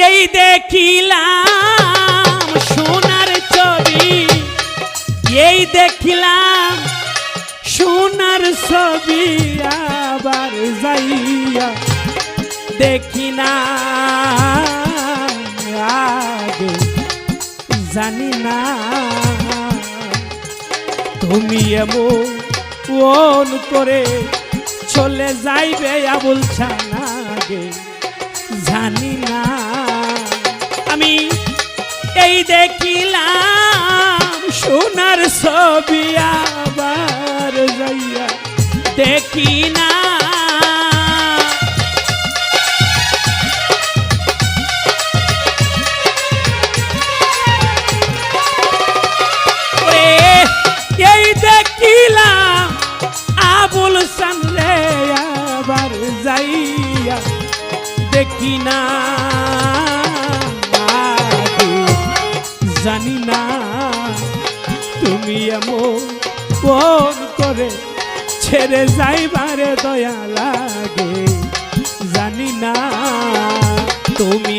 এই দেখিলাম সোনার ছবি। এই দেখিলাম সোনার ছবি আবার যাইয়া দেখি না জানি না তুমি এমন করে চলে যাইবে আবুল ছানাগে দেখিলাম সোনার ছবি আবার যাইয়া দেখি না জানি না। তুমি এমন করে ছেড়ে যাইবারে দয়া লাগে। জানি না তুমি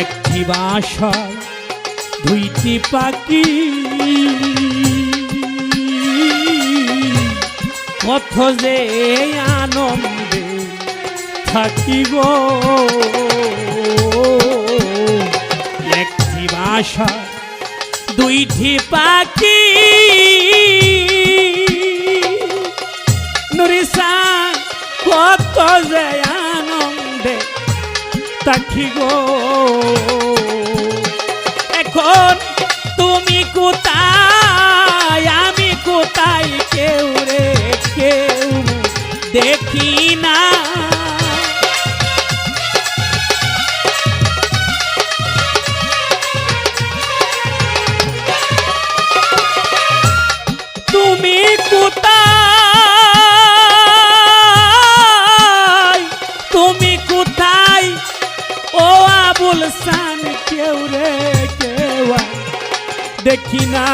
একটি বাসায় দুইটি পাখি। কত যে আনন্দে থাকি গো একটি বাসা দুইটি পাখি। নুরিসান কত যে আনন্দে তাকি গো। এখন তুমি কোথায়? আমি কোথায়? কেউ রে কেউ দেখি না দেখি না।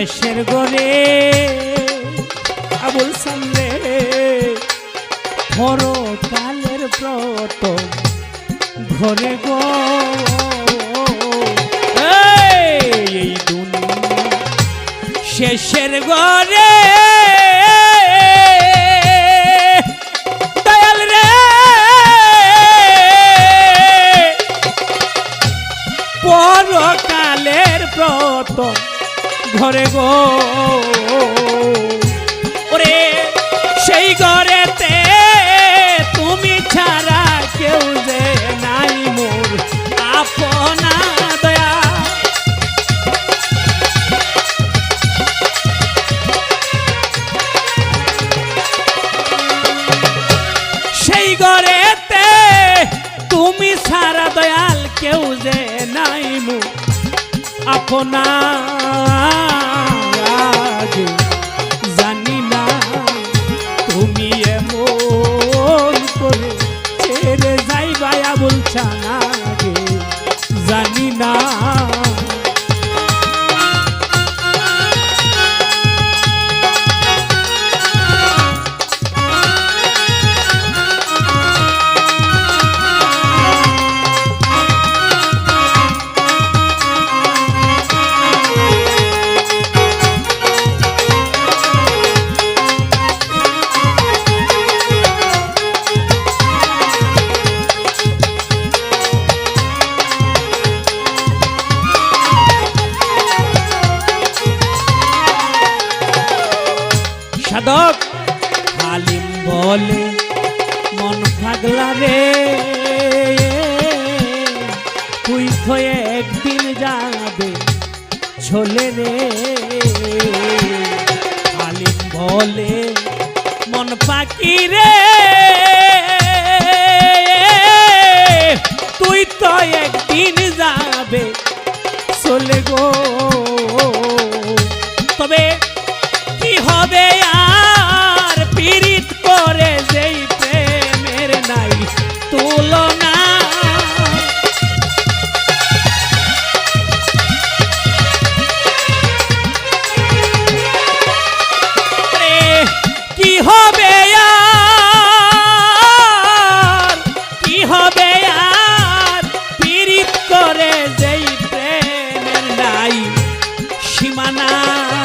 শেষের গরে আবুল সামনে কালের ব্রত ঘরে গো। এই দুনিয়া শেষের রে। পরকালের ব্রত ঘরে গো। ওরে, সেই ঘরেতে তুমি ছাড়া কেউ যে নাই মোর আপনা দয়া। সেই ঘরেতে তুমি সারা দয়াল কেউ যে নাই মু আপনা সাধক হালিম বলে, মন পাগলা রে। তুই তো একদিন যাবে চলে রে। হালিম বলে, মন পাকি রে। তুই তো মানা